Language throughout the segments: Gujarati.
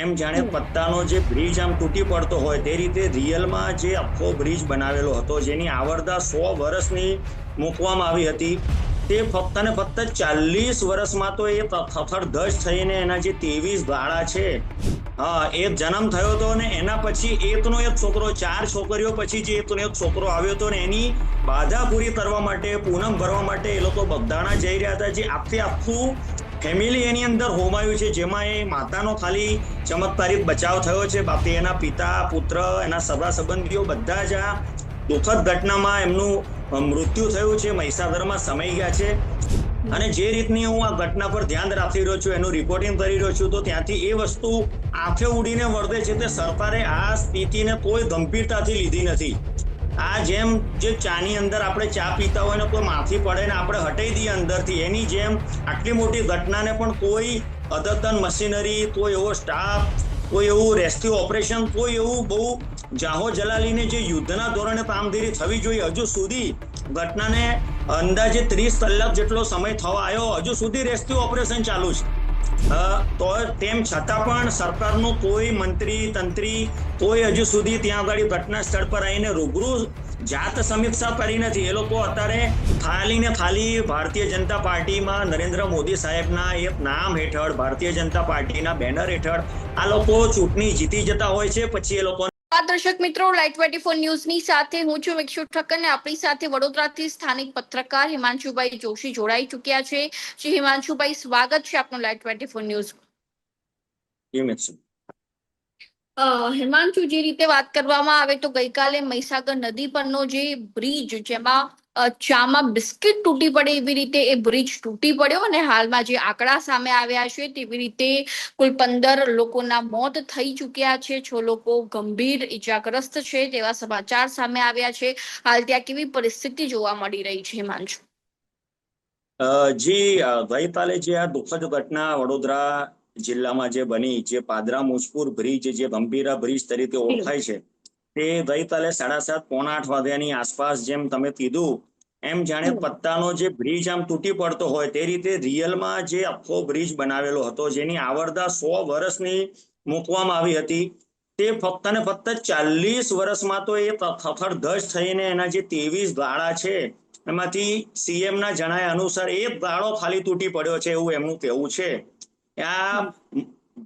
એમ જાણે પત્તાનો જે બ્રિજ આમ તૂટી પડતો હોય તે રીતે રિયલમાં જે આખો બ્રિજ બનાવેલો હતો, જેની આવરદા સો વર્ષની મૂકવામાં આવી હતી, તે ફક્ત ને ફક્ત ચાલીસ વર્ષમાં તો એ થથડધજ થઈને એના જે ત્રેવીસ ગાળા છે, હા, એ જન્મ થયો હતો ને એના પછી એકનો એક છોકરો, ચાર છોકરીઓ પછી જે એકનો એક છોકરો આવ્યો હતો ને એની બાધા પૂરી કરવા માટે, પૂનમ ભરવા માટે એ લોકો બગદાણા જઈ રહ્યા હતા, જે આખે આખું ફેમિલી એની અંદર હોમાયું છે, જેમાં એ માતાનો ખાલી ચમત્કારિક બચાવ થયો છે. બાકી એના પિતા, પુત્ર, એના સગા સંબંધીઓ બધા જ આ દુઃખદ ઘટનામાં એમનું મૃત્યુ થયું છે. મહિસાગરમાં સમાઈ ગયા છે. અને જે રીતની હું આ ઘટના પર ધ્યાન રાખી રહ્યો છું, એનું રિપોર્ટિંગ કરી રહ્યો છું, તો ત્યાંથી એ વસ્તુ આંખે ઉડીને વર્તે છે તે સરકારે આ સ્થિતિને કોઈ ગંભીરતાથી લીધી નથી. આ જેમ જે ચાની અંદર આપણે ચા પીતા હોય ને કોઈ માથી પડે ને આપણે હટાઈ દઈએ અંદરથી, એની જેમ આટલી મોટી ઘટનાને પણ કોઈ અદતન મશીનરી, કોઈ એવો સ્ટાફ કોઈ એવું રેસ્ક્યુ ઓપરેશન કોઈ એવું બહુ જાહો જલાલીને જે યુદ્ધના ધોરણે કામગીરી થવી જોઈએ, હજુ સુધી ઘટનાને અંદાજે ત્રીસ કલાક જેટલો સમય થવા આવ્યો, હજુ સુધી રેસ્ક્યુ ઓપરેશન ચાલુ છે. તો તેમ છતાં પણ સરકારનું કોઈ મંત્રી, તંત્રી કોઈ હજુ સુધી ત્યાં આગળ ઘટના સ્થળ પર આવીને રૂબરૂ જાત સમીક્ષા કરી નથી. એ લોકો અત્યારે ખાલી ને ખાલી ભારતીય જનતા પાર્ટીમાં નરેન્દ્ર મોદી સાહેબના એક નામ હેઠળ, ભારતીય જનતા પાર્ટીના બેનર હેઠળ આ લોકો ચૂંટણી જીતી જતા હોય છે. પછી એ લોકો આ દર્શક મિત્રો. લાઈટ ટ્વેન્ટી ફોર ન્યૂઝની સાથે હું છું મિક્ષુ ઠક્કર ને આપણી સાથે વડોદરાથી સ્થાનિક પત્રકાર હિમાંશુભાઈ જોશી જોડાઈ ચુક્યા છે. શ્રી હિમાંશુભાઈ સ્વાગત છે આપનું Light twenty four News Himanshu જે રીતે વાત કરવામાં આવે તો ગઈકાલે મહીસાગર નદી પરનો જે બ્રિજ જેમાં ચામાં બિસ્કિટ તૂટી પડે એવી રીતે એ બ્રિજ તૂટી પડ્યો અને હાલમાં જે આંકડા સામે આવ્યા છે તેવી રીતે કુલ પંદર લોકોના મોત થઈ ચૂક્યા છે. છ લોકો ગંભીર ઈજાગ્રસ્ત છે તેવા સમાચાર સામે આવ્યા છે. હાલ ત્યાં કેવી પરિસ્થિતિ જોવા મળી રહી છે અ, જી ગઈકાલે જે આ દુઃખદ ઘટના વડોદરા જિલ્લામાં જે બની જે પાદરા મુજપુર બ્રિજ જે ગંભીરા બ્રિજ તરીકે ઓળખાય છે તે ગઈકાલે સાડા સાત પોણા આઠ વાગ્યાની આસપાસ જેમ તમે કીધું એમ જાણે પત્તાનો જે બ્રિજ આમ તૂટી પડતો હોય તે રીતે રિયલમાં જે આખો બ્રિજ બનાવેલો હતો જેની આવરદા સો વર્ષની મૂકવામાં આવી હતી તે ફક્ત ને ફક્ત ચાલીસ વર્ષમાં તો એ થથડધજ થઈને એના જે ત્રેવીસ ગાળા છે એમાંથી સીએમ ના જણાવ્યા અનુસાર એક ગાળો ખાલી તૂટી પડ્યો છે એવું એમનું કહેવું છે. આ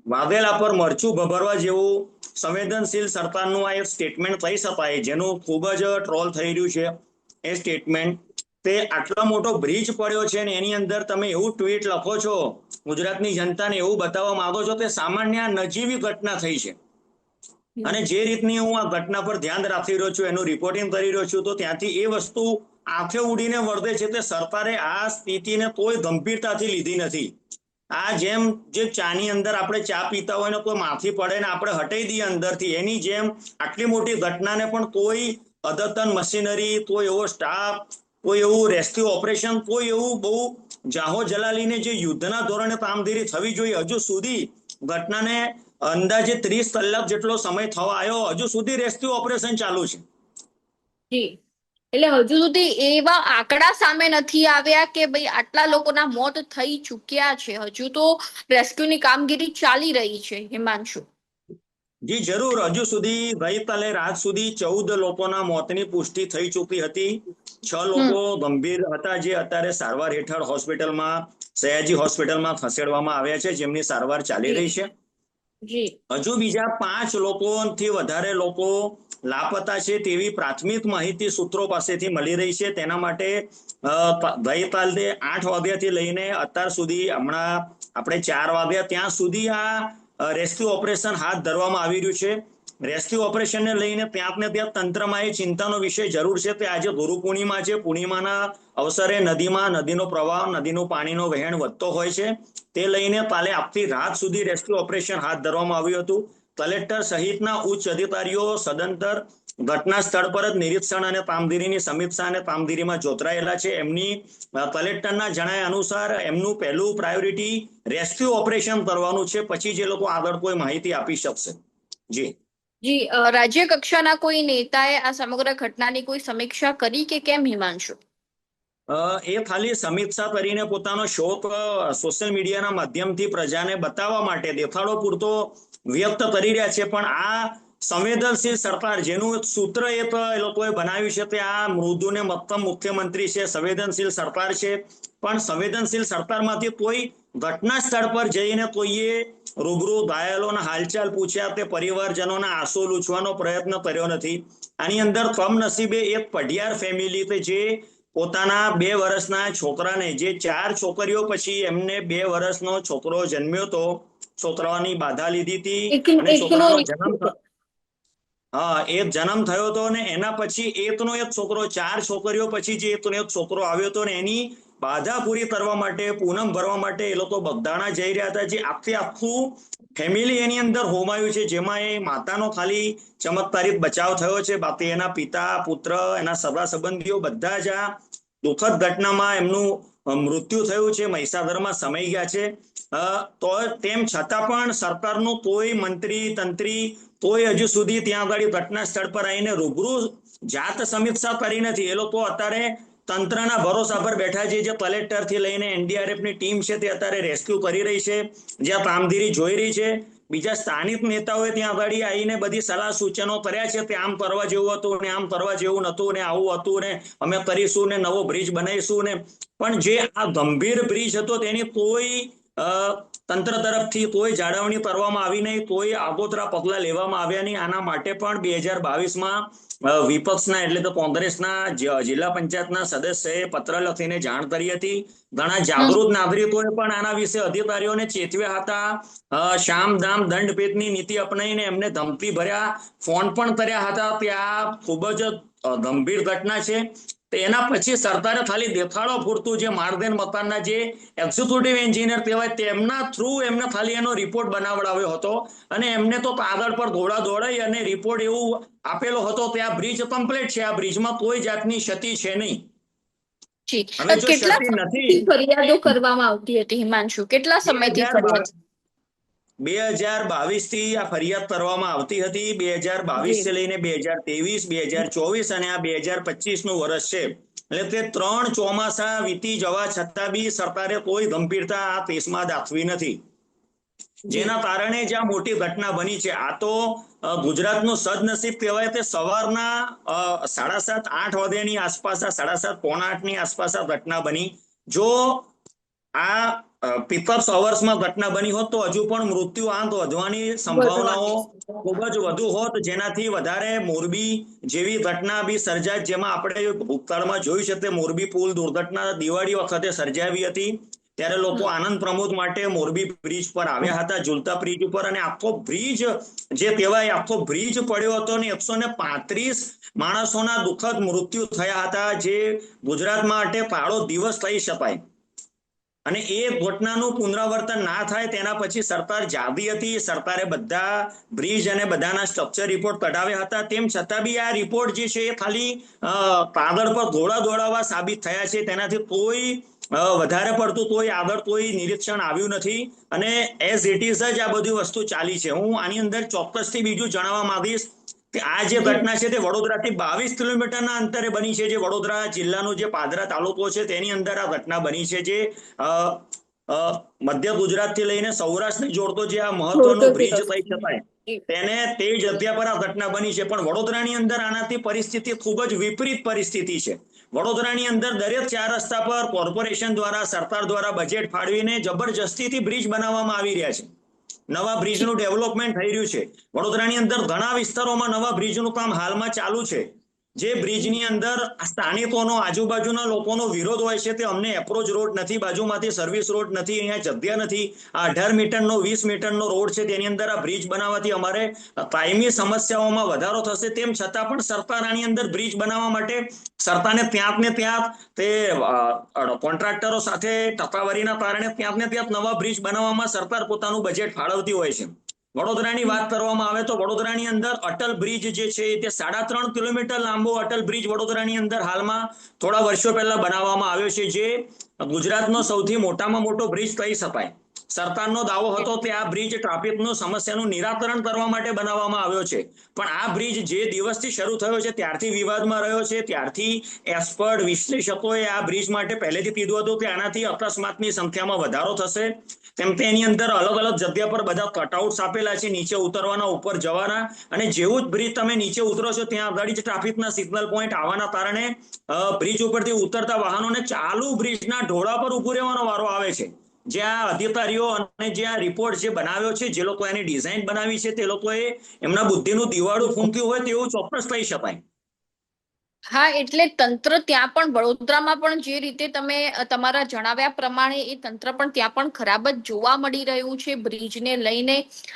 વાઘેલા પર મરચું ભભરવા જેવું સંવેદનશીલ સરકારનું આ એક સ્ટેટમેન્ટ કહી શકાય જેનું ખૂબ જ ટ્રોલ થઈ રહ્યું છે. એ સ્ટેટમેન્ટ તે આટલો મોટો બ્રિજ પડ્યો છે ને એની અંદર તમે એવું ટ્વીટ લખો છો, ગુજરાતની જનતાને એવું બતાવવા માંગો છો કે સામાન્ય નજીવી ઘટના થઈ છે. અને જે રીતની હું આ ઘટના પર ધ્યાન રાખી રહ્યો છું, એનું રિપોર્ટિંગ કરી રહ્યો છું, તો ત્યાંથી એ વસ્તુ આંખે ઉડીને વર્તે છે તે સરકારે આ સ્થિતિને કોઈ ગંભીરતાથી લીધી નથી. આ જેમ જે ચાની અંદર આપણે ચા પીતા હોય ને કોઈ માથી પડે ને આપણે હટાઈ દઈએ અંદરથી, એની જેમ આટલી મોટી ઘટનાને પણ કોઈ અદ્યતન મશીનરી, કોઈ એવો સ્ટાફ કોઈ એવું રેસ્ક્યુ ઓપરેશન કોઈ એવું બહુ જાહો જલાલીને જે યુદ્ધના ધોરણે કામગીરી થવી જોઈએ. હજુ સુધી ઘટનાને અંદાજે ત્રીસ કલાક જેટલો સમય થવા આવ્યો હજુ સુધી રેસ્ક્યુ ઓપરેશન ચાલુ છે. એટલે હજુ સુધી એવા આંકડા સામે નથી આવ્યા કે ભાઈ આટલા લોકોના મોત થઈ ચૂક્યા છે. હજુ તો રેસ્ક્યુની કામગીરી ચાલી રહી છે, હિમાંશુ. જી જરૂર. હજુ સુધી ગઈકાલે રાત સુધી ચૌદ લોકોના મોતની પુષ્ટિ થઈ ચૂકી હતી. છ લોકો ગંભીર હતા જે અત્યારે સારવાર હેઠળ હોસ્પિટલમાં સયાજી હોસ્પિટલમાં ખસેડવામાં આવ્યા છે જેમની સારવાર ચાલી રહી છે. હજુ બીજા પાંચ લોકોથી વધારે લોકો લાપતા છે તેવી પ્રાથમિક માહિતી સૂત્રો પાસેથી મળી રહી છે. તેના માટે ગઈકાલે આઠ વાગ્યાથી લઈને અત્યાર સુધી હમણાં આપણે ચાર વાગ્યા ત્યાં સુધી આ રેસ્ક્યુ ઓપરેશન હાથ ધરવામાં આવી રહ્યું છે. રેસ્ક્યુ ઓપરેશનને લઈને ક્યાંક ને ત્યાં તંત્રમાં એ ચિંતાનો વિષય જરૂર છે કે આજે ગુરુ પૂર્ણિમા છે. પૂર્ણિમાના અવસરે નદીમાં નદીનો પ્રવાહ, નદીનું પાણીનો વહેણ વધતો હોય છે. તે લઈને કાલે આપતી રાત સુધી રેસ્ક્યુ ઓપરેશન હાથ ધરવામાં આવ્યું હતું. કલેક્ટર સહિતના ઉચ્ચ અધિકારીઓ, સદંતર ઘટના સ્થળ પર જ નિરીક્ષણ અને પામગીરીની સમીક્ષા અને પામગીરીમાં જોતરાયેલા છે. એમની કલેક્ટરના જણાવ્યા અનુસાર એમનું પહેલું પ્રાયોરિટી રેસ્ક્યુ ઓપરેશન કરવાનું છે. પછી જે લોકો આગળ કોઈ માહિતી આપી શકશે. જી. જી રાજ્ય કક્ષાના કોઈ નેતાએ આ સમગ્ર ઘટનાની કોઈ સમીક્ષા કરી કે કેમ હિમાંશુ? એ ખાલી સમીક્ષા કરીને પોતાનો શોખ સોશિયલ મીડિયાના માધ્યમથી પ્રજાને બતાવવા માટે દેખાડો પૂરતો વ્યક્ત કરી રહ્યા છે. પણ આ સંવેદનશીલ સરકાર જેનું સૂત્ર એ તો એ લોકોએ બનાવ્યું છે તે આ મૃદુ ને મક્કમ મુખ્યમંત્રી છે સંવેદનશીલ સરકાર છે. પણ સંવેદનશીલ સરકારમાંથી કોઈ ઘટના સ્થળ પર જઈને કોઈએ રૂબરૂ ઘાયલોના હાલચાલ પૂછ્યા તે પરિવારજનોના આંસુ લૂછવાનો પ્રયત્ન કર્યો નથી. આની અંદર કમનસીબે એક પઢિયાર ફેમિલી કે જે પોતાના બે વર્ષના છોકરાને જે ચાર છોકરીઓ પછી એમને બે વર્ષનો છોકરો જન્મ્યો તો છોકરાઓની બાધા લીધી હતી અને છોકરાનો જન્મ એ જન્મ થયો હતો ને એના પછી એકનો એક છોકરો, ચાર છોકરીઓ પછી જે એકનો એક છોકરો આવ્યો હતો ને એની બાધા પૂરી કરવા માટે, પૂનમ ભરવા માટે એ લોકો બગદાણા જઈ રહ્યા હતા. જે આખે આખું ફેમિલી એની અંદર હોમાયું છે. જેમાં એ માતાનો ખાલી ચમત્કારિત બચાવ થયો છે. બાકી એના પિતા, પુત્ર, એના સગા સંબંધીઓ બધા જ આ દુઃખદ ઘટનામાં એમનું મૃત્યુ થયું છે. મહિસાગરમાં સમાઈ ગયા છે. તો તેમ છતાં પણ સરકારનું કોઈ મંત્રી, તંત્રી કોઈ હજુ સુધી ત્યાં આગળ ઘટના સ્થળ પર આવીને રૂબરૂ જાત સમીક્ષા કરી નથી. એ લોકો અત્યારે તંત્રના ભરોસા પર બેઠા છે. જે કલેક્ટરથી લઈને એનડીઆરએફની ટીમ છે તે અત્યારે રેસ્ક્યુ કરી રહી છે. જ્યાં કામગીરી જોઈ રહી છે. બીજા સ્થાનિક નેતાઓએ ત્યાં આગળ આવીને બધી સલાહ સૂચનો કર્યા છે કે આમ કરવા જેવું હતું ને આમ કરવા જેવું નતું ને આવું હતું ને અમે કરીશું ને નવો બ્રિજ બનાવીશું ને. પણ જે આ ગંભીર બ્રિજ હતો તેની કોઈ તંત્ર તરફથી કોઈ જાળવણી કરવામાં આવી નહીં કોઈ આગોતરા પગલા લેવામાં આવ્યા નહીં. આના માટે પણ બે હજાર બાવીસમાં વિપક્ષના એટલે તો કોંગ્રેસના જિલ્લા પંચાયતના સદસ્યએ પત્ર લખીને જાણ કરી હતી. ઘણા જાગૃત નાગરિકોએ પણ આના વિશે અધિકારીઓને ચેતવ્યા હતા. શામ દામ દંડભેદની નીતિ અપનાવીને એમને ધમકી ભર્યા ફોન પણ કર્યા હતા કે આ ખૂબ જ ગંભીર ઘટના છે. તો એના પછી સરકારે ખાલી દેખાડો પૂરતું જે માર્ગદર્શન મકાનના જે એક્ઝિક્યુટિવ એન્જિનિયર કહેવાય તેમના થ્રુ એમને ખાલી એનો રિપોર્ટ બનાવડાવ્યો હતો. અને એમને તો કાગળ પર ધોળા ધોળાઈ અને રિપોર્ટ એવું આપેલો હતો કે આ બ્રિજ કમ્પ્લીટ છે આ બ્રિજમાં કોઈ જાતની ક્ષતિ છે નહીં. કેટલા નથી. ફરિયાદો કરવામાં આવતી હતી હિમાંશુ? કેટલા સમયથી ફરિયાદ? બે હજાર બાવીસથી આ ફરિયાદ કરવામાં આવતી હતી. બે હજાર બાવીસથી લઈને બે હજાર ત્રેવીસ બે હજાર ચોવીસ અને આ બે હજાર પચીસનું વર્ષ છે. એટલે તે ત્રણ ચોમાસા વીતી જવા છતાં બી સરકારે કોઈ ગંભીરતા આ કેસમાં દાખવી નથી. જેના કારણે જે આ મોટી ઘટના બની છે. આ તો ગુજરાતનું સદનસીબ કહેવાય તે સવારના સાડા સાત આઠ વાગ્યાની આસપાસ આ સાડા સાત પોણા આઠની આસપાસ આ ઘટના બની. જો આ પિકઅપ અવર્સમાં ઘટના બની હોત તો હજુ પણ મૃત્યુ આંક વધવાની સંભાવનાઓ ખૂબ જ વધુ હોત, જેનાથી વધારે મોરબી જેવી ઘટના બી સર્જાય, જેમાં આપણે ભૂતકાળમાં જોયું છે તે મોરબી પુલ દુર્ઘટના દિવાળી વખતે સર્જાવી હતી. ત્યારે લોકો આનંદ પ્રમોદ માટે મોરબી બ્રિજ પર આવ્યા હતા, ઝુલતા બ્રિજ ઉપર. અને આખો બ્રિજ જે કહેવાય, આખો બ્રિજ પડ્યો હતો ને, એકસો ને પાંત્રીસ માણસોના દુઃખદ મૃત્યુ થયા હતા, જે ગુજરાત માટે ફાળો દિવસ કહી શકાય. અને એ ઘટનાનું પુનરાવર્તન ના થાય તેના પછી સરકાર જાગી હતી. સરકારે બધા બ્રિજ અને બધાના સ્ટ્રક્ચર રિપોર્ટ કઢાવ્યા હતા. તેમ છતાં બી આ રિપોર્ટ જે છે એ ખાલી કાગળ પર ઘોડા દોડાવવા સાબિત થયા છે. તેનાથી કોઈ વધારે પડતું કોઈ આગળ કોઈ નિરીક્ષણ આવ્યું નથી. અને એઝ ઇટ ઇઝ જ આ બધી વસ્તુ ચાલી છે. હું આની અંદર ચોક્કસથી બીજું જણાવવા માંગીશ. આ જે ઘટના છે તે વડોદરાથી બાવીસ કિલોમીટરના અંતરે બની છે જે વડોદરા જિલ્લાનો જે પાદરા તાલુકો છે તેની અંદર આ ઘટના બની છે જે મધ્ય ગુજરાતથી લઈને સૌરાષ્ટ્રને જોડતો જે આ મહત્વનો બ્રિજ થઈ કહી શકાય. તેને તે જગ્યા પર આ ઘટના બની છે. પણ વડોદરાની અંદર આનાથી પરિસ્થિતિ ખૂબ જ વિપરીત પરિસ્થિતિ છે. વડોદરાની અંદર દરેક ચાર રસ્તા પર કોર્પોરેશન દ્વારા સરકાર દ્વારા બજેટ ફાળવીને જબરજસ્તીથી બ્રિજ બનાવવામાં આવી રહ્યા છે. નવા બ્રિજનું ડેવલપમેન્ટ થઈ રહ્યું છે. વડોદરાની અંદર ઘણા વિસ્તારોમાં નવા બ્રિજનું કામ હાલમાં ચાલુ છે. જે બ્રિજની અંદર સ્થાનિકોનો આજુબાજુના લોકોનો વિરોધ હોય છે તે અમને એપ્રોચ રોડ નથી, બાજુમાંથી સર્વિસ રોડ નથી, અહીંયા જગ્યા નથી. આ અઢાર મીટરનો, વીસ મીટરનો રોડ છે, તેની અંદર આ બ્રિજ બનાવવાથી અમારે કાયમી સમસ્યાઓમાં વધારો થશે. તેમ છતાં પણ સરકાર આની અંદર બ્રિજ બનાવવા માટે સરકારને ત્યાં ને ત્યાં તે કોન્ટ્રાક્ટરો સાથે ટકાવારીના કારણે ત્યાં ને ત્યાં નવા બ્રિજ બનાવવામાં સરકાર પોતાનું બજેટ ફાળવતી હોય છે. વડોદરાની વાત કરવામાં આવે તો વડોદરાની અંદર અટલ બ્રિજ જે છે તે સાડા ત્રણ કિલોમીટર લાંબો અટલ બ્રિજ વડોદરાની અંદર હાલમાં થોડા વર્ષો પહેલા બનાવવામાં આવ્યો છે, જે ગુજરાતનો સૌથી મોટામાં મોટો બ્રિજ કહી શકાય. સરકારનો દાવો હતો કે આ બ્રિજ ટ્રાફિકનું સમસ્યાનું નિરાકરણ કરવા માટે બનાવવામાં આવ્યો છે. પણ આ બ્રિજ જે દિવસથી શરૂ થયો છે, ત્યારથી વિવાદમાં રહ્યો છે. ત્યારથી એક્સપર્ટ વિશ્લેષકોએ આ બ્રિજ માટે પહેલેથી કીધું હતું કે આનાથી અકસ્માતની સંખ્યામાં વધારો થશે. તેમ તેની અંદર અલગ અલગ જગ્યા પર બધા કટઆઉટ્સ આપેલા છે, નીચે ઉતરવાના, ઉપર જવાના. અને જેવું જ બ્રિજ તમે નીચે ઉતરો છો, ત્યાં આગળ જ ટ્રાફિકના સિગ્નલ પોઈન્ટ આવવાના કારણે બ્રિજ ઉપરથી ઉતરતા વાહનોને ચાલુ બ્રિજના ઢોળા પર ઉભું રહેવાનો વારો આવે છે. જ્યાં અધિકારીઓ અને જે આ રિપોર્ટ જે બનાવ્યો છે, જે લોકો એની ડિઝાઇન બનાવી છે, તે લોકોએ એમના બુદ્ધિનું દિવાળું ફૂંક્યું હોય તેવું ચોક્કસ કહી શકાય. હા, એટલે તંત્ર ત્યાં પણ, વડોદરામાં પણ જે રીતે તમે તમારા જણાવ્યા પ્રમાણે એ તંત્ર પણ ત્યાં પણ ખરાબ જ જોવા મળી રહ્યું છે બ્રિજને લઈને.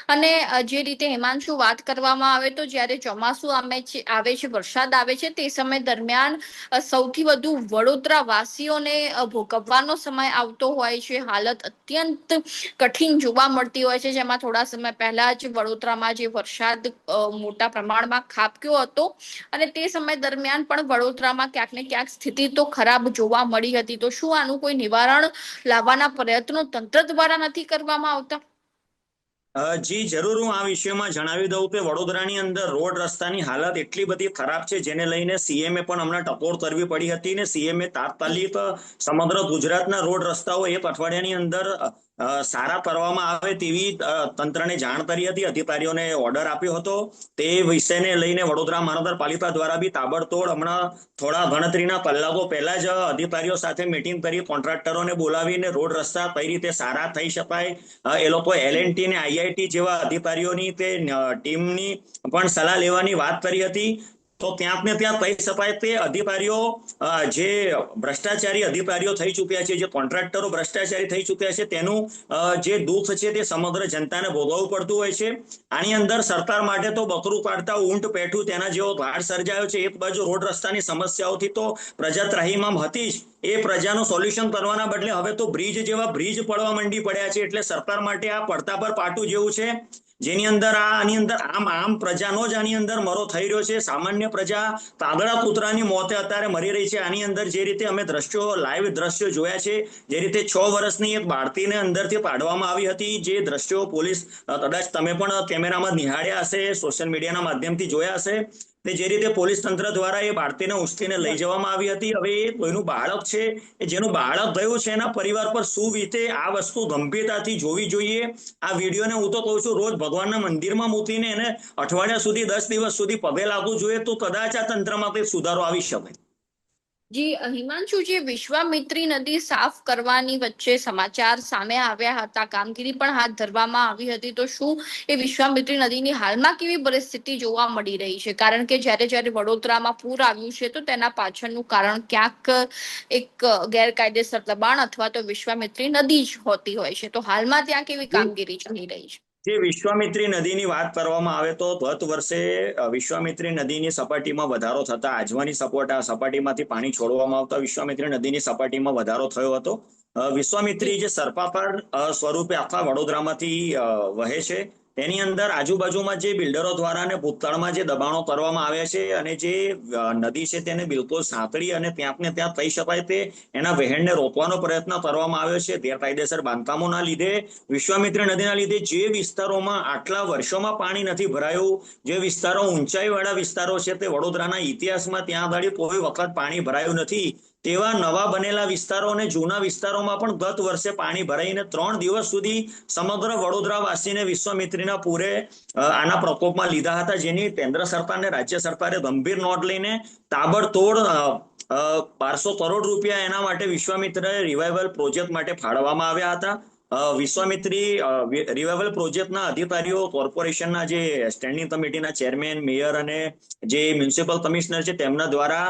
અને જે રીતે હિમાંશુ વાત કરવામાં આવે તો જ્યારે ચોમાસું આવે છે આવે છે, વરસાદ આવે છે તે સમય દરમિયાન સૌથી વધુ વડોદરા વાસીઓને ભોગવવાનો સમય આવતો હોય છે. હાલત અત્યંત કઠિન જોવા મળતી હોય છે. જેમાં થોડા સમય પહેલા જ વડોદરામાં જે વરસાદ મોટા પ્રમાણમાં ખાબક્યો હતો અને તે સમય દરમિયાન પણ વડોદરામાં ક્યાંક ને ક્યાંક સ્થિતિ તો ખરાબ જોવા મળી હતી. તો શું આનું કોઈ નિવારણ લાવવાના પ્રયત્નો તંત્ર દ્વારા નથી કરવામાં આવતા? જી, જરૂર. હું આ વિષયમાં જણાવી દઉં કે વડોદરાની અંદર રોડ રસ્તાની હાલત એટલી બધી ખરાબ છે, જેને લઈને સીએમએ પણ હમણાં ટકોર કરવી પડી હતી ને સીએમએ તાત્કાલિક સમગ્ર ગુજરાતના રોડ રસ્તાઓ એક અઠવાડિયાની અંદર સારા કરવામાં આવે તેવી તંત્રને જાણ કરી હતી. અધિકારીઓને ઓર્ડર આપ્યો હતો. તે વિષયને લઈને વડોદરા મહાનગરપાલિકા દ્વારા બી તાબડતોડ હમણાં થોડા ગણતરીના કલાકો પહેલા જ અધિકારીઓ સાથે મિટિંગ કરી કોન્ટ્રાક્ટરોને બોલાવીને રોડ રસ્તા કઈ રીતે સારા થઈ શકાય. એ લોકો એલએનટી ને આઈઆઈટી જેવા અધિકારીઓની તે ટીમની પણ સલાહ લેવાની વાત કરી હતી. તો ક્યાંક ને ત્યાં કહી શકાય તે અધિકારીઓ જે ભ્રષ્ટાચારી અધિકારીઓ થઈ ચૂક્યા છે, જે કોન્ટ્રાક્ટરો ભ્રષ્ટાચારી થઈ ચૂક્યા છે, તેનું જે દુઃખ છે તે સમગ્ર જનતાને ભોગવવું પડતું હોય છે. આની અંદર સરકાર માટે તો બકરું કાઢતા ઊંટ પેઠું તેના જેવો ભાર સર્જાયો છે. એક બાજુ રોડ રસ્તાની સમસ્યાઓથી તો પ્રજા ત્રાહીમામ હતી જ. એ પ્રજાનું સોલ્યુશન કરવાના બદલે હવે તો બ્રિજ જેવા બ્રિજ પડવા માંડી પડ્યા છે, એટલે સરકાર માટે આ પડતા પર પાટું જેવું છે. જેની અંદર આ, આની અંદર આમ આમ પ્રજાનો જ આની અંદર મરો થઈ રહ્યો છે. સામાન્ય પ્રજા તાગડા કૂતરાની મોતે અત્યારે મરી રહી છે. આની અંદર જે રીતે અમે દ્રશ્યો લાઈવ દ્રશ્યો જોયા છે, જે રીતે છ વર્ષની એક બાળતીને અંદરથી પાડવામાં આવી હતી. જે દ્રશ્યો પોલીસ, કદાચ તમે પણ કેમેરામાં નિહાળ્યા હશે, સોશિયલ મીડિયાના માધ્યમથી જોયા હશે. તે જે રીતે પોલીસ તંત્ર દ્વારા એ બાળતીને ઉશ્કેરીને લઈ જવામાં આવી હતી. હવે એ કોઈનું બાળક છે એ જેનું બાળક થયું છે એના પરિવાર પર શું વીતે આ વસ્તુ ગંભીરતાથી જોવી જોઈએ. આ વિડીયોને હું તો કહું છું રોજ ભગવાનના મંદિરમાં મૂકીને એને અઠવાડિયા સુધી દસ દિવસ સુધી પગે લાગવું જોઈએ તો કદાચ આ તંત્રમાં કંઈક સુધારો આવી શકે. જી અ, હિમાંશુ જે વિશ્વામિત્રી નદી સાફ કરવાની વચ્ચે સમાચાર સામે આવ્યા હતા કામગીરી પણ હાથ ધરવામાં આવી હતી તો શું એ વિશ્વામિત્રી નદીની હાલમાં કેવી પરિસ્થિતિ જોવા મળી રહી છે? કારણ કે જ્યારે જ્યારે વડોદરામાં પૂર આવ્યું છે તો તેના પાછળનું કારણ ક્યાંક એક ગેરકાયદેસર દબાણ અથવા તો વિશ્વામિત્રી નદી જ હોતી હોય છે. તો હાલમાં ત્યાં કેવી કામગીરી ચાલી રહી છે? જે વિશ્વામિત્રી નદીની વાત કરવામાં આવે તો ગત વર્ષે વિશ્વામિત્રી નદીની સપાટીમાં વધારો થતા આજવાની સપોટા સપાટીમાંથી પાણી છોડવામાં આવતા વિશ્વામિત્રી નદીની સપાટીમાં વધારો થયો હતો. વિશ્વામિત્રી જે સર્પાકાર સ્વરૂપે આખા વડોદરામાંથી વહે છે. તેની અંદર આજુબાજુમાં જે બિલ્ડરો દ્વારા અને ભૂતકાળમાં જે દબાણો કરવામાં આવ્યા છે અને જે નદી છે તેને બિલકુલ સાંકળી અને ત્યાં ને ત્યાં થઈ શકાય તે એના વહેણને રોકવાનો પ્રયત્ન કરવામાં આવ્યો છે. ગેરકાયદેસર બાંધકામોના લીધે, વિશ્વામિત્રી નદીના લીધે જે વિસ્તારોમાં આટલા વર્ષોમાં પાણી નથી ભરાયું, જે વિસ્તારો ઊંચાઈવાળા વિસ્તારો છે તે વડોદરાના ઇતિહાસમાં ત્યાં આગળ કોઈ વખત પાણી ભરાયું નથી. તેવા નવા બનેલા વિસ્તારો અને જૂના વિસ્તારોમાં પણ ગત વર્ષે પાણી ભરાઈને ત્રણ દિવસ સુધી સમગ્ર વડોદરા વાસીને વિશ્વામિત્રીના પૂરે આના પ્રકોપમાં લીધા હતા, જેની કેન્દ્ર સરકાર અને રાજ્ય સરકારે ગંભીર નોંધ લઈને તાબડતોડ બારસો કરોડ રૂપિયા એના માટે વિશ્વામિત્ર રિવાઇવલ પ્રોજેક્ટ માટે ફાળવવામાં આવ્યા હતા. વિશ્વામિત્રી રિવાઇવલ પ્રોજેક્ટના અધિકારીઓ, કોર્પોરેશનના જે સ્ટેન્ડિંગ કમિટીના ચેરમેન, મેયર અને જે મ્યુનિસિપલ કમિશનર છે, તેમના દ્વારા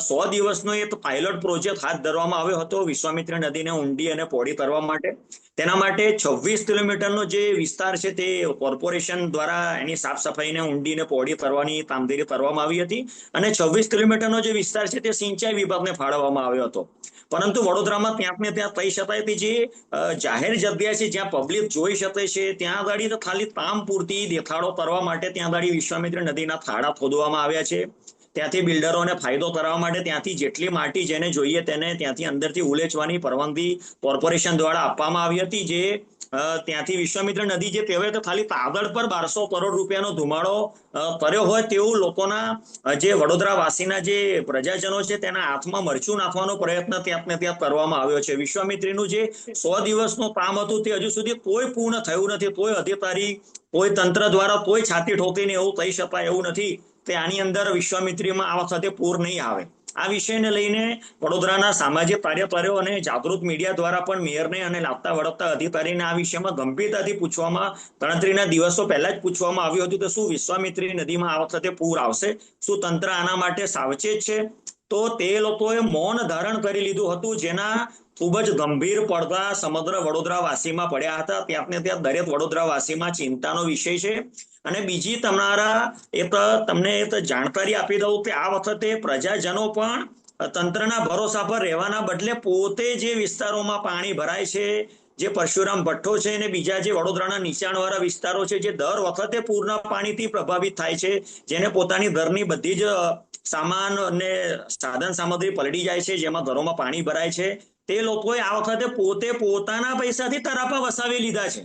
સો દિવસનો એક પાયલોટ પ્રોજેક્ટ હાથ ધરવામાં આવ્યો હતો વિશ્વામિત્રી નદીને ઊંડી અને પોડી કરવા માટે. તેના માટે છવ્વીસ કિલોમીટરનો જે વિસ્તાર છે તે કોર્પોરેશન દ્વારા એની સાફ સફાઈને ઊંડીને પોડી કરવાની કામગીરી કરવામાં આવી હતી અને છવ્વીસ કિલોમીટરનો જે વિસ્તાર છે તે સિંચાઈ વિભાગને ફાળવવામાં આવ્યો હતો. પરંતુ વડોદરામાં ક્યાંક ને ત્યાં કહી શકાય કે જે જાહેર જગ્યા છે જ્યાં પબ્લિક જોઈ શકે છે, ત્યાં આગળ ખાલી કામ પૂરતી દેખાડો કરવા માટે ત્યાં આગળ વિશ્વામિત્રી નદીના ખાડા ખોદવામાં આવ્યા છે. ત્યાંથી બિલ્ડરોને ફાયદો કરવા માટે ત્યાંથી જેટલી માટી જેને જોઈએ તેને ત્યાંથી અંદરથી ઉલેચવાની પરવાનગી કોર્પોરેશન દ્વારા આપવામાં આવી હતી, જે ત્યાંથી વિશ્વામિત્ર નદી જે કહેવાય તો ખાલી કાગળ પર બારસો કરોડ રૂપિયાનો ધુમાડો કર્યો હોય તેવું લોકોના જે વડોદરા વાસીના જે પ્રજાજનો છે તેના હાથમાં મરચું નાખવાનો પ્રયત્ન ત્યાં ને ત્યાં કરવામાં આવ્યો છે. વિશ્વામિત્રીનું જે સો દિવસનું કામ હતું તે હજુ સુધી કોઈ પૂર્ણ થયું નથી, કોઈ અધિકારી, કોઈ તંત્ર દ્વારા કોઈ છાતી ઠોકીને એવું કહી શકાય એવું નથી. આની અંદર વિશ્વામિત્રીમાં આ વખતે પૂર નહીં આવે. આ વિષયને લઈને વડોદરાના સામાજિક કાર્યકરો અને જાગૃત મીડિયા દ્વારા પણ મેયરને અને લાગતા વળગતા અધિકારીને આ વિષયમાં ગંભીરતાથી પૂછવામાં, ગણતરીના દિવસો પહેલા જ પૂછવામાં આવ્યું હતું કે શું વિશ્વામિત્રી નદીમાં આ વખતે પૂર આવશે? શું તંત્ર આના માટે સાવચેત છે? તો તે લોકોએ મૌન ધારણ કરી લીધું હતું, જેના ખૂબ જ ગંભીર પડતા સમગ્ર વડોદરાવાસીમાં પડ્યા હતા. ત્યાં ને ત્યાં દરેક વડોદરાવાસીમાં ચિંતાનો વિષય છે. અને બીજી તમારા એક તમને એક જાણકારી આપી દઉં કે આ વખતે પ્રજાજનો પણ તંત્રના ભરોસા પર રહેવાના બદલે પોતે જે વિસ્તારોમાં પાણી ભરાય છે, જે પરશુરામ ભઠ્ઠો છે અને બીજા જે વડોદરાના નીચાણવાળા વિસ્તારો છે, જે દર વખતે પૂરના પાણીથી પ્રભાવિત થાય છે, જેને પોતાની ઘરની બધી જ સામાન અને સાધન સામગ્રી પલડી જાય છે જેમાં ઘરોમાં પાણી ભરાય છે. તે લોકોએ આ વખતે પોતે પોતાના પૈસાથી તરાપા વસાવી લીધા છે.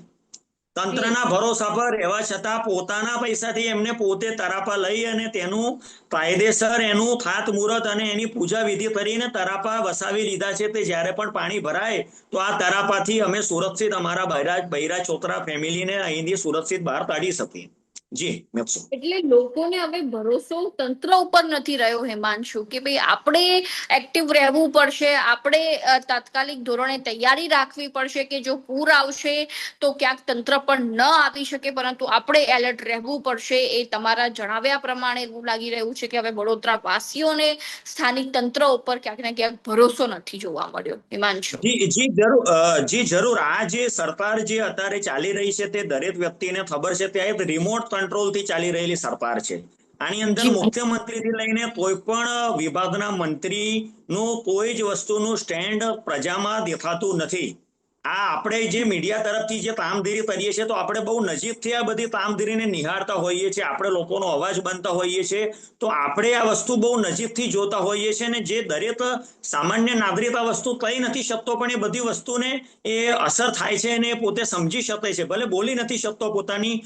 તંત્રના ભરોસા પર રહેવા છતાં પોતાના પૈસાથી એમને પોતે તરાપા લઈ અને તેનું કાયદેસર એનું ખાત મુહૂર્ત અને એની પૂજા વિધિ કરીને તરાપા વસાવી લીધા છે. તે જ્યારે પણ પાણી ભરાય તો આ તરાપાથી અમે સુરક્ષિત અમારા બૈરા બૈરા છોકરા ફેમિલીને અહીંથી સુરક્ષિત બહાર કાઢી શકીએ. જી એટલે લોકોને હવે ભરોસો તંત્ર ઉપર નથી રહ્યો હેમાંશુ કે ભાઈ આપણે એક્ટિવ રહેવું પડશે આપણે તાત્કાલિક ધોરણે તૈયારી રાખવી પડશે કે જો પૂર આવશે તો ક્યાંક તંત્ર પણ ન આવી શકે પરંતુ આપણે એલર્ટ રહેવું પડશે એ તમારા જણાવ્યા પ્રમાણે એવું લાગી રહ્યું છે કે હવે વડોદરા વાસીઓને સ્થાનિક તંત્ર ઉપર ક્યાંક ને ક્યાંક ભરોસો નથી જોવા મળ્યો. હિમાંશુ. જી જી જરૂર જી જરૂર. આ જે સરકાર જે અત્યારે ચાલી રહી છે તે દરેક વ્યક્તિને ખબર છે ત્યાં એક રિમોટ કંટ્રોલથી ચાલી રહેલી સરકાર છે. આની અંદર મુખ્યમંત્રી મુખ્યમંત્રીથી લઈને કોઈ પણ વિભાગના મંત્રી નું કોઈ જ વસ્તુનું સ્ટેન્ડ પ્રજામાં દેખાતું નથી. આ આપણે જે મીડિયા તરફથી જે કામગીરી કરીએ છીએ, તો આપણે બહુ નજીકથી આ બધી કામગીરીને નિહાળતા હોઈએ છીએ. આપણે લોકોનો અવાજ બનતા હોઈએ છીએ. તો આપણે આ વસ્તુ બહુ નજીકથી જોતા હોઈએ છીએ અને જે દરેક સામાન્ય નાગરિક આ વસ્તુ કહી નથી શકતો, પણ એ બધી વસ્તુને એ અસર થાય છે અને પોતે સમજી શકે છે. ભલે બોલી નથી શકતો પોતાની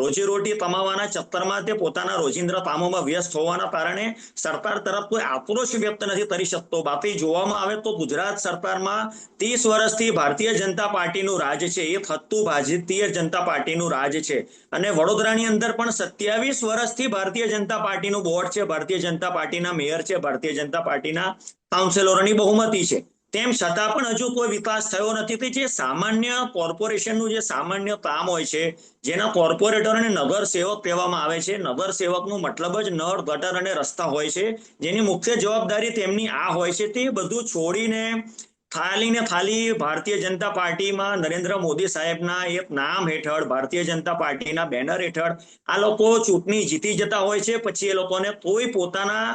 રોજીરોટી કમાવાના ચક્કરમાં તે પોતાના રોજિંદા કામોમાં વ્યસ્ત હોવાના કારણે સરકાર તરફ કોઈ આક્રોશ વ્યક્ત નથી કરી શકતો. બાકી જોવામાં આવે તો ગુજરાત સરકારમાં ત્રીસ વર્ષથી ભારતીય જનતા પાર્ટીનું રાજ છે, એ થતું ભારતીય જનતા પાર્ટીનું રાજ છે. અને વડોદરાની અંદર પણ સત્યાવીસ વર્ષથી ભારતીય જનતા પાર્ટીનું બોર્ડ છે, ભારતીય જનતા પાર્ટીના મેયર છે, ભારતીય જનતા પાર્ટીના કાઉન્સિલરોની બહુમતી છે. તેમ છતાં પણ હજુ કોઈ વિકાસ થયો નથી તે જે સામાન્ય કોર્પોરેશનનું જે સામાન્ય કામ હોય છે, જેના કોર્પોરેટર અને નગર સેવક કહેવામાં આવે છે. નગર સેવકનું મતલબ જ નળ, ગટર અને રસ્તા હોય છે. જેની મુખ્ય જવાબદારી તેમની આ હોય છે. તે બધું છોડીને ખાલી ને ખાલી ભારતીય જનતા પાર્ટીમાં નરેન્દ્ર મોદી સાહેબના એક નામ હેઠળ, ભારતીય જનતા પાર્ટીના બેનર હેઠળ આ લોકો ચૂંટણી જીતી જતા હોય છે. પછી એ લોકોને કોઈ પોતાના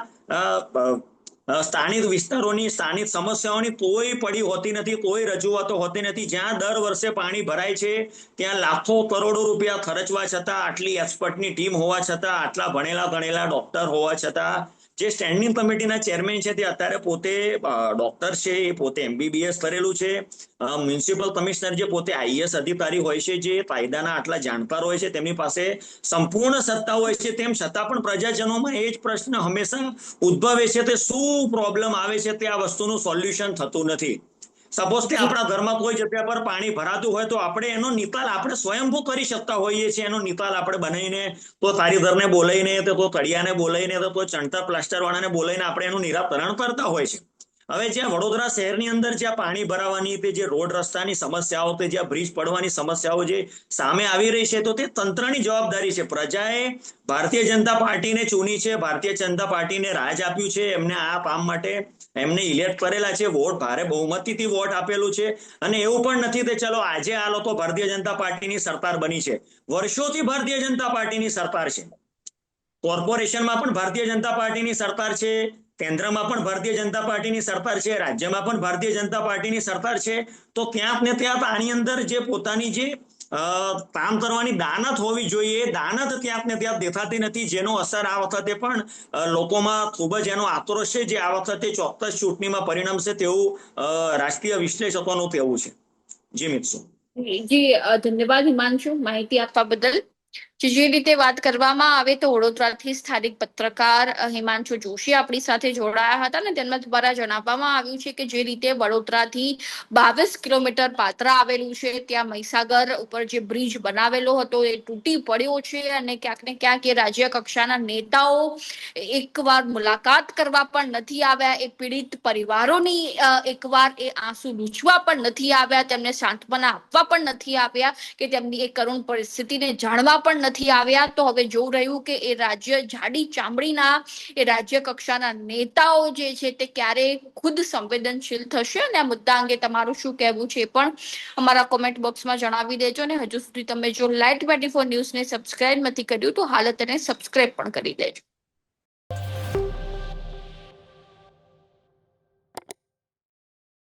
સ્થાનિક વિસ્તારોની સ્થાનિક સમસ્યાઓની કોઈ પડી હોતી નથી, કોઈ રજૂઆતો હોતી નથી. જ્યાં દર વર્ષે પાણી ભરાય છે, ત્યાં લાખો કરોડો રૂપિયા ખર્ચવા છતાં આટલી એક્સપર્ટની ટીમ હોવા છતાં, આટલા ભણેલા ગણેલા ડોક્ટર હોવા છતાં જે સ્ટેન્ડિંગ કમિટીના ચેરમેન છે, તે અત્યારે પોતે ડોક્ટર છે, એ પોતે એમબીબીએસ કરેલું છે. મ્યુનિસિપલ કમિશનર જે પોતે આઈએસ અધિકારી હોય છે, જે કાયદાના આટલા જાણકાર હોય છે, તેમની પાસે સંપૂર્ણ સત્તા હોય છે, તેમ છતાં પણ પ્રજાજનોમાં એ જ પ્રશ્ન હંમેશા ઉદ્ભવે છે, તે શું પ્રોબ્લેમ આવે છે, તે આ વસ્તુનું સોલ્યુશન થતું નથી. સપોઝ કે આપણા ઘરમાં કોઈ જગ્યા પર પાણી ભરાતું હોય તો આપણે એનો નિકાલ આપણે સ્વયંભૂ કરી શકતા હોઈએ છીએ. એનો નિકાલ આપણે બનાવીને તો કારીગરને બોલાવીને, તો કડિયાને બોલાવીને, તો ચણતર પ્લાસ્ટર વાળાને બોલાવીને આપણે એનું નિરાકરણ કરતા હોય છે. હવે જ્યાં વડોદરા શહેરની અંદર જ્યાં પાણી ભરાવાની જે રોડ રસ્તાની સમસ્યાઓ જ્યાં બ્રિજ પડવાની સમસ્યાઓ જે સામે આવી રહી છે તો તે તંત્રની જવાબદારી છે. પ્રજાએ ભારતીય જનતા પાર્ટીને ચૂની છે, ભારતીય જનતા પાર્ટીને રાજ આપ્યું છે, એમને આ કામ માટે એમને ઇલેક્ટ કરેલા છે, વોટ ભારે બહુમતીથી વોટ આપેલું છે અને એવું પણ નથી કે ચલો આજે આ લોકો ભારતીય જનતા પાર્ટીની સરકાર બની છે. વર્ષોથી ભારતીય જનતા પાર્ટીની સરકાર છે. કોર્પોરેશનમાં પણ ભારતીય જનતા પાર્ટીની સરકાર છે. કેન્દ્રમાં પણ ભારતીય જનતા પાર્ટીની સરકાર છે, રાજ્યમાં પણ ભારતીય જનતા પાર્ટીની સરકાર છે, તો ક્યાંક ને ક્યાંક આની અંદર જે પોતાની જે કામ કરવાની દાનત હોવી જોઈએ. દાનત ક્યાંક ને ત્યાં દેખાતી નથી. જેનો અસર આ વખતે પણ લોકોમાં ખૂબ જ એનો આક્રોશ છે જે આ વખતે ચોક્કસ ચૂંટણીમાં પરિણમશે તેવું રાજકીય વિશ્લેષકોનું કહેવું છે. જી મિત્સુ જી ધન્યવાદ હિમાંશુ માહિતી આપવા બદલ. જે રીતે વાત કરવામાં આવે તો વડોદરાથી સ્થાનિક પત્રકાર હિમાંશુ જોશી આપણી સાથે જોડાયા હતા ને તેમના દ્વારા જણાવવામાં આવ્યું છે કે જે રીતે વડોદરાથી બાવીસ કિલોમીટર પાત્રા આવેલું છે, ત્યાં મહીસાગર ઉપર જે બ્રિજ બનાવેલો હતો એ તૂટી પડ્યો છે અને ક્યાંક ને ક્યાંક એ રાજ્ય કક્ષાના નેતાઓ એકવાર મુલાકાત કરવા પણ નથી આવ્યા, એ પીડિત પરિવારોની એકવાર એ આંસુ લૂછવા પણ નથી આવ્યા, તેમને સાંત્વના આપવા પણ નથી આવ્યા કે તેમની એ કરુણ પરિસ્થિતિને જાણવા પણ નથી આવ્યા. તો હવે જોવું રહ્યું કે એ રાજ્ય જાડી ચામડીના એ રાજ્ય કક્ષાના નેતાઓ જે છે તે ક્યારે ખુદ સંવેદનશીલ થશે? અને આ મુદ્દા અંગે તમારું શું કહેવું છે એ પણ અમારા કોમેન્ટ બોક્સમાં જણાવી દેજો. અને હજુ સુધી તમે જો લાઈટ ટ્વેન્ટી ફોર ન્યૂઝને સબસ્ક્રાઇબ નથી કર્યું તો હાલ તેને સબસ્ક્રાઇબ પણ કરી દેજો.